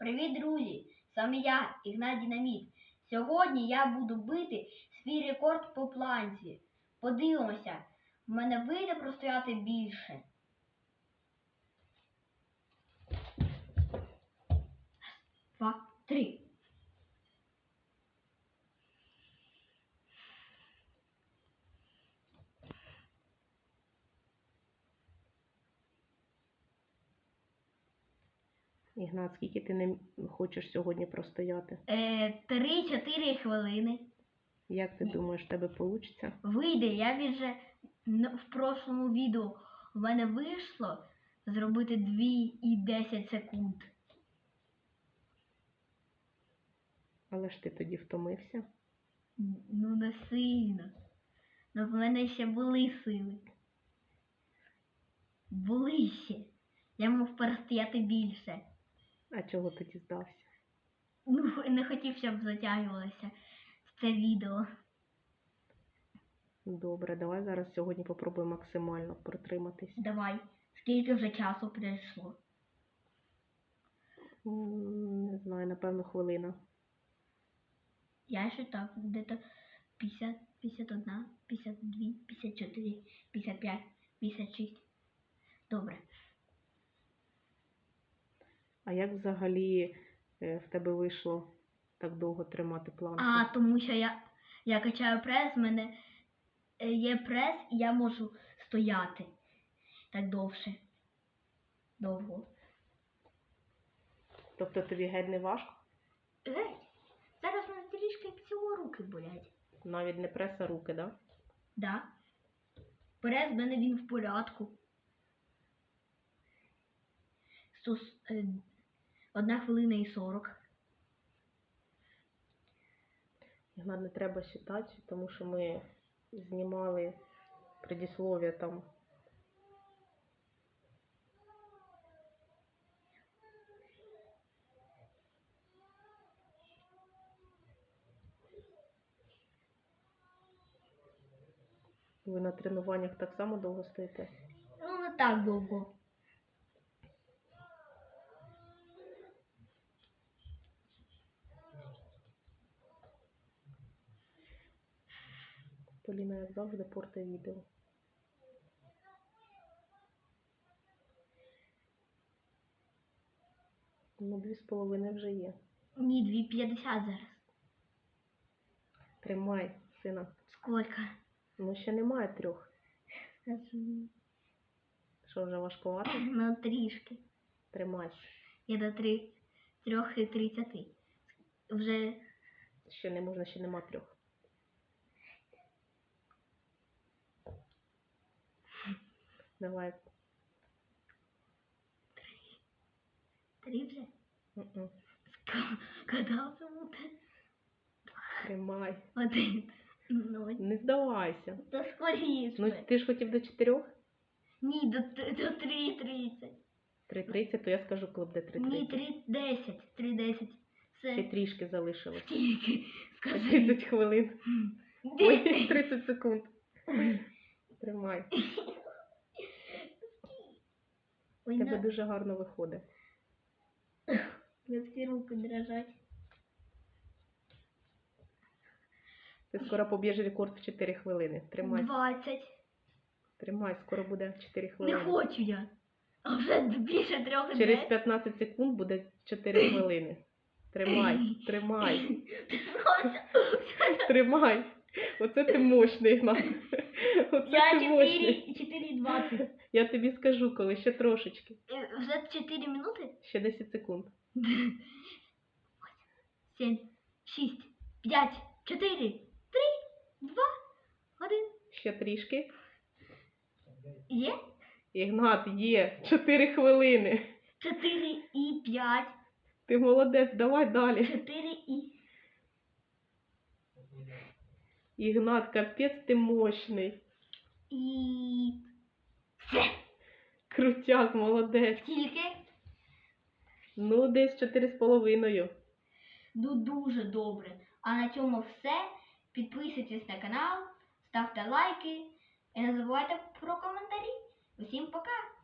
Привіт, друзі! Саме я, Ігнат Дінаміт. Сьогодні я буду бити свій рекорд по планці. Подивимося, в мене вийде простояти більше. Два, три. Ігнат, скільки ти не хочеш сьогодні простояти? Е, Три-чотири хвилини. Як ти думаєш, в тебе вийде? Вийде, я вже в прошлому відео в мене вийшло зробити 2 і 10 секунд. Але ж ти тоді втомився. Ну, не сильно. Ну, в мене ще були сили. Були ще. Я мав перестояти більше. А чого тоді здався? Ну, не хотів, щоб затягувалося це відео. Добре, давай зараз сьогодні попробуємо максимально протриматись. Давай. Скільки вже часу пройшло? М, Не знаю, напевно, хвилина. Я считав где-то 50, 51, 52, 54, 55, 56. Добре. А як взагалі е, в тебе вийшло так довго тримати планку? А, тому що я, я качаю прес, в мене е, є прес, і я можу стояти так довше. Довго. Тобто тобі геть не важко? Геть, зараз мене трішки як цього руки болять. Навіть не преса руки, да? Да. Прес в мене він в порядку. Сто, е, одна хвилина і сорок. Ігнат, не треба считати, тому що ми знімали предіслов'я там. Ви на тренуваннях так само довго стоїте? Ну, не так довго. Поліна, як завжди, порте відео. Ну, дві з половиною вже є. Ні, 2,50 зараз. Тримай, сина. Сколько? Ну, ще немає трьох. Що, вже важкувато? Ну, трішки. Тримай. Я до три, трьох і тридцяти. Вже Ще не можна, ще нема трьох. Давай. три вже. М-м. Вже буде? Тримай. Один. Ноль. Не здавайся. Та скоріше. Ну, ти ж хотів до чотирьох? Ні, до, т- до три тридцять. 3.30, то я скажу, коли буде 3.30. Ні, три десять. Три десять. Ще Це трішки залишилось. скільки? Скажи. 30 хвилин. Ой, 30 секунд. Тримай. В тебе на... дуже гарно виходить. Я всі руки дрожать. Ти скоро поб'єш рекорд в 4 хвилини. Тримай. Двадцять. Тримай, скоро буде 4 Не хвилини. хочу я. А вже більше трьох Через днів. 15 секунд буде 4 хвилини. Тримай, тримай, тримай. Оце ти мощний, Ігнат. Оце Я ти мощний. 4, 4 20. Я тобі скажу, коли ще трошечки. Е, Вже 4 минути? Ще 10 секунд. 7, 6, 5, 4, 3, 2, 1. Ще трішки. Є? Ігнат, є. 4 хвилини. 4 і 5. Ти молодець, давай далі. 4 і... Ігнат, капець ти мощний. І... Крутяк, молодець. Скільки? Ну, десь чотири з половиною. Ну, дуже добре. А на цьому все. Підписуйтесь на канал, ставте лайки і не забувайте про коментарі. Усім пока!